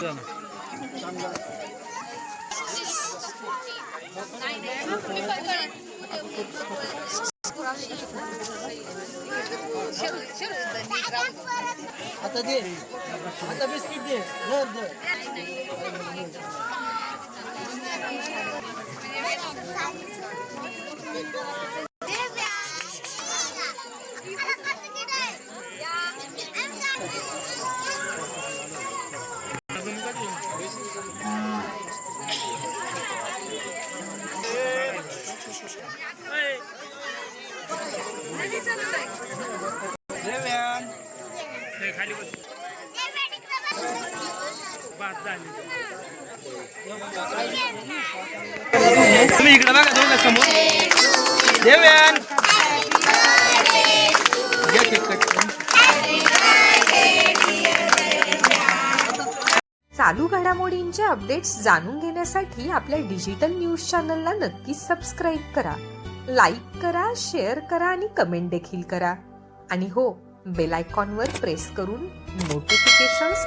चल. आता दे. आता बिस्किट दे. धर धर हे खाली बस. झाली. तुम्ही इकडे बघा दोघं समोर. देव्यान चालू घडामोडींचे अपडेट्स जाणून घेण्यासाठी आपल्या डिजिटल न्यूज चॅनलला नक्कीच सबस्क्राईब करा. लाईक करा शेअर करा आणि कमेंट देखील करा. आणि हो बेल आयकॉनवर प्रेस करून नोटिफिकेशन्स